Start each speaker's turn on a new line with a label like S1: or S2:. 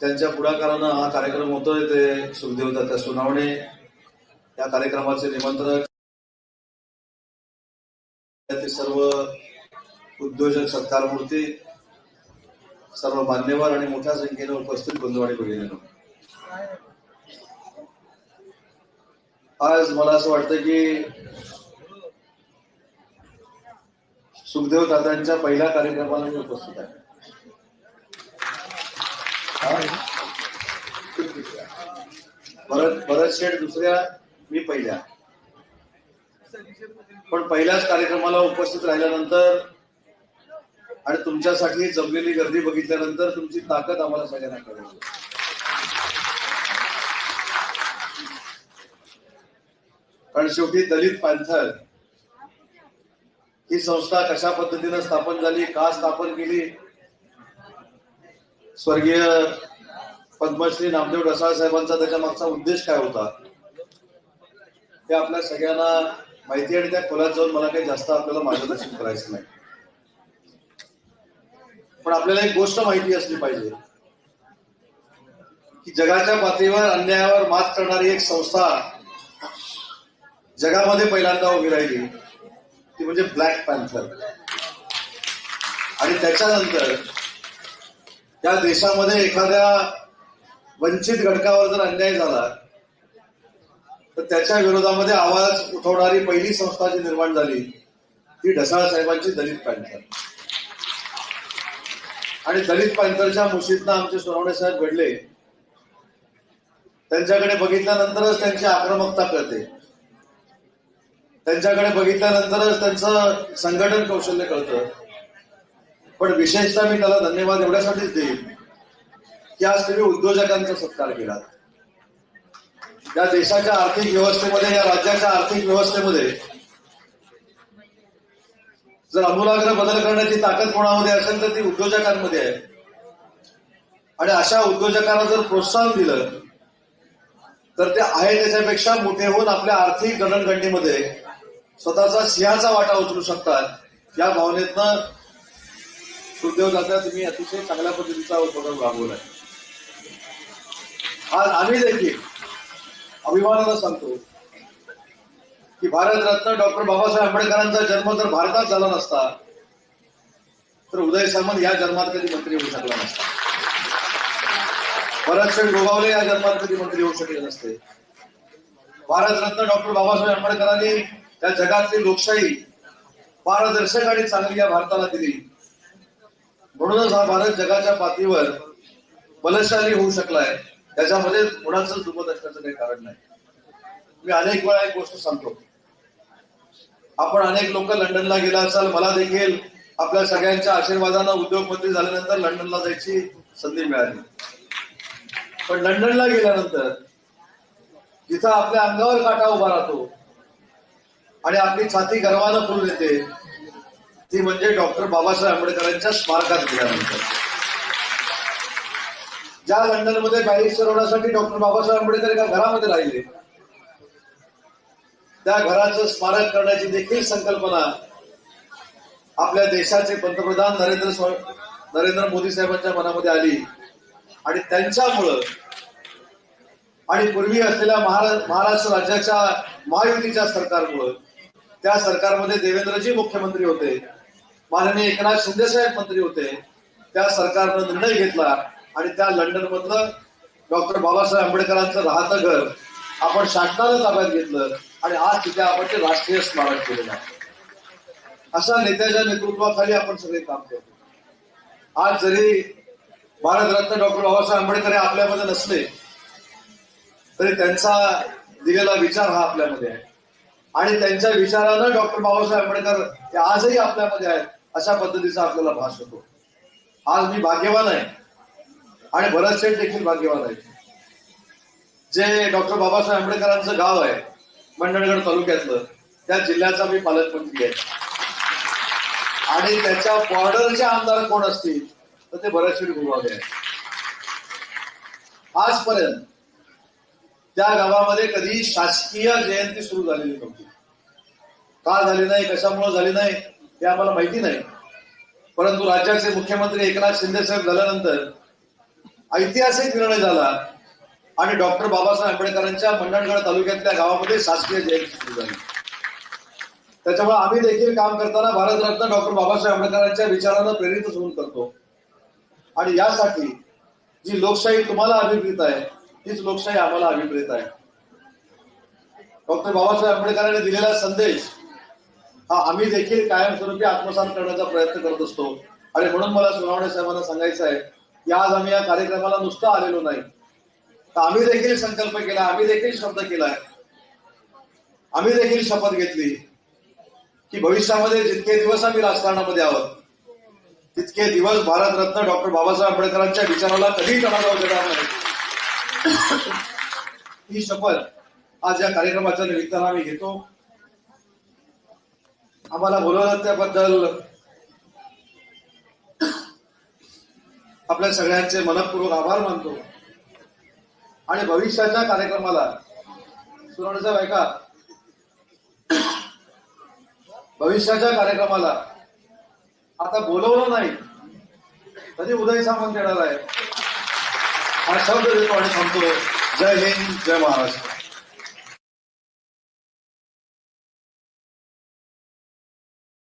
S1: त्यांच्या पुढाकारानं हा कार्यक्रम होतोय ते सुखदेव दत्ता सुनावणे या कार्यक्रमाचे निमंत्रक. सर्व उद्योजक सत्कार मूर्ती सर्व मान्यवर आणि मोठ्या संख्येने उपस्थित बंधू आणि भगिनींनो. आज मला असं वाटतं की सुखदेव दादांच्या पहिल्या कार्यक्रमाला मी उपस्थित आहे. परत परत शेठ दुसऱ्या मी पहिल्या. पण पहिल्याच कार्यक्रमाला उपस्थित राहिल्यानंतर आणि तुमच्यासाठी जमलेली गर्दी बघितल्यानंतर तुमची ताकद आम्हाला सगळ्यांना कळली. कारण शेवटी दलित पॅन्थर ही संस्था कशा पद्धतीनं स्थापन झाली का स्थापन केली स्वर्गीय पद्मश्री नामदेव रसाळ साहेबांचा त्याच्या मागचा उद्देश काय होता? ते आपल्या सगळ्यांना माहिती आणि त्या खोल्यात जाऊन मला काही जास्त आपल्याला मार्गदर्शन करायचं नाही. पण आपल्याला एक गोष्ट माहिती असली पाहिजे की जगाच्या पातळीवर अन्यायावर मात करणारी एक संस्था जगामध्ये पहिल्यांदा उभी राहिली ती म्हणजे ब्लॅक पॅन्थर. आणि त्याच्यानंतर त्या देशामध्ये एखाद्या वंचित घटकावर जर अन्याय झाला तर त्याच्या विरोधामध्ये आवाज उठवणारी पहिली संस्था जी निर्माण झाली ती ढसाळ साहेबांची दलित पॅन्थर. आणि दलित पॅन्थरच्या मुशीतनं आमचे सोनवणे साहेब घडले. त्यांच्याकडे बघितल्यानंतरच त्यांची आक्रमकता कळते. त्यांच्याकडे बघितल्यानंतरच त्यांचं संघटन कौशल्य कळतं. पण विशेषतः मी त्याला धन्यवाद एवढ्यासाठीच देईन की आज तुम्ही उद्योजकांचा सत्कार केला. या देशाच्या आर्थिक व्यवस्थेमध्ये या राज्याच्या आर्थिक व्यवस्थेमध्ये जर आमूलाग्र बदल करण्याची ताकद कोणामध्ये असेल तर ती उद्योजकांमध्ये आहे. आणि अशा उद्योजकांना जर प्रोत्साहन दिलं तर ते आहे त्याच्यापेक्षा मोठे होऊन आपल्या आर्थिक गणनगंडीमध्ये स्वतःचा सिंहाचा वाटा उचलू शकतात. या भावनेतनं सुखदेव दादा तुम्ही अतिशय चांगल्या पद्धतीचा उपक्रम राबवलाय आज आम्ही देखील अभिमानानं सांगतो की भारतरत्न डॉक्टर बाबासाहेब आंबेडकरांचा जन्म जर भारतात झाला नसता तर उदय सामंत या जन्मात कधी मंत्री होऊ शकला नसता. भरतशेठ गोगावले या जन्मात कधी मंत्री होऊ शकले नसते. भारतरत्न डॉक्टर बाबासाहेब आंबेडकरांनी त्या जगातली लोकशाही पारदर्शक आणि चांगली या भारताला दिली. म्हणूनच हा भारत जगाच्या पातळीवर बलशाली होऊ शकलाय. त्याच्यामध्ये कुणाचं चुकत असण्याचं काही कारण नाही. मी अनेक वेळा एक गोष्ट सांगतो. आपण अनेक लोक लंडनला गेला असाल मला देखील आपल्या सगळ्यांच्या आशीर्वादानं उद्योगमंत्री झाल्यानंतर लंडनला जायची संधी मिळाली. पण लंडनला गेल्यानंतर जिथं आपल्या अंगावर काटा उभा राहतो आणि आपली छाती गर्वानं फुलून येते ती म्हणजे डॉक्टर बाबासाहेब आंबेडकरांच्या स्मारकात गेल्यानंतर. ज्या लंडनमध्ये बॅरिस्टर होण्यासाठी डॉक्टर बाबासाहेब आंबेडकर एका घरामध्ये राहिले. त्या घराचं स्मारक करण्याची देखील संकल्पना आपल्या देशाचे पंतप्रधान नरेंद्र नरेंद्र मोदी साहेबांच्या मनामध्ये आली. आणि त्यांच्यामुळं आणि पूर्वी असलेल्या महाराष्ट्र राज्याच्या महायुतीच्या सरकारमुळं त्या सरकारमध्ये देवेंद्रजी मुख्यमंत्री होते. माननीय एकनाथ शिंदे साहेब मंत्री होते. त्या सरकारनं निर्णय घेतला आणि त्या लंडन मधलं डॉक्टर बाबासाहेब आंबेडकरांचं राहतं घर आपण शासनानं ताब्यात घेतलं आणि आज तिथे आपण ते राष्ट्रीय स्मारक केलेलं आहे. अशा नेत्याच्या नेतृत्वाखाली आपण सगळे काम करतो. आज जरी भारतरत्न डॉक्टर बाबासाहेब आंबेडकर हे आपल्यामध्ये नसले तरी त्यांचा दिलेला विचार हा आपल्यामध्ये आहे. आणि त्यांच्या विचारानं डॉक्टर बाबासाहेब आंबेडकर हे आजही आपल्यामध्ये आहेत. अशा पद्धतीचा आपल्याला भास होतो. आज मी भाग्यवान आहे. आणि भरत शेठ देखील भाग्यवान आहे जे डॉक्टर बाबासाहेब आंबेडकरांचं गाव आहे मंडणगड तालुक्यातलं त्या जिल्ह्याचा मी पालकमंत्री आहे. आणि त्याच्या बॉर्डरचे आमदार कोण असतील तर ते भरतशेठ गुरुवाले आहेत. आजपर्यंत त्या गावामध्ये कधी शासकीय जयंती सुरू झालेली नव्हती. का झाली नाही कशामुळे झाली नाही हे आम्हाला माहिती नाही. परंतु राज्याचे मुख्यमंत्री एकनाथ शिंदे साहेब झाल्यानंतर ऐतिहासिक निर्णय झाला आणि डॉक्टर बाबासाहेब आंबेडकरांच्या मंडणगड तालुक्यातल्या गावामध्ये शासकीय जयंती सुरू झाली. त्याच्यामुळे आम्ही देखील काम करताना भारतरत्न डॉक्टर बाबासाहेब आंबेडकरांच्या विचारांना प्रेरित होऊन करतो. आणि यासाठी जी लोकशाही तुम्हाला अभिप्रेत आहे तीच लोकशाही आम्हाला अभिप्रेत आहे. डॉक्टर बाबासाहेब आंबेडकरांनी दिलेला संदेश हा आम्ही देखील कायमस्वरूपी आत्मसात करण्याचा प्रयत्न करत असतो. आणि म्हणून मला सुनावणे साहेबांना सांगायचं आहे की आज आम्ही या कार्यक्रमाला नुसतं आलेलो नाही. तर आम्ही देखील संकल्प केला आम्ही देखील शब्द केलाय. आम्ही देखील शपथ घेतली की भविष्यामध्ये जितके दिवस आम्ही राजकारणामध्ये आहोत तितके दिवस भारतरत्न डॉक्टर बाबासाहेब आंबेडकरांच्या विचाराला कधीही टळा देणार नाही. ही शपथ आज या कार्यक्रमाच्या निमित्तानं आम्ही घेतो. आम्हाला बोलवलं त्याबद्दल आपल्या सगळ्यांचे मनपूर्वक आभार मानतो. आणि भविष्याच्या कार्यक्रमाला सुनावणी ऐका भविष्याच्या कार्यक्रमाला आता बोलवलं नाही. तरी उदय सामंत येणार आहे. हा शब्द देतो आणि सांगतो जय हिंद जय महाराष्ट्र.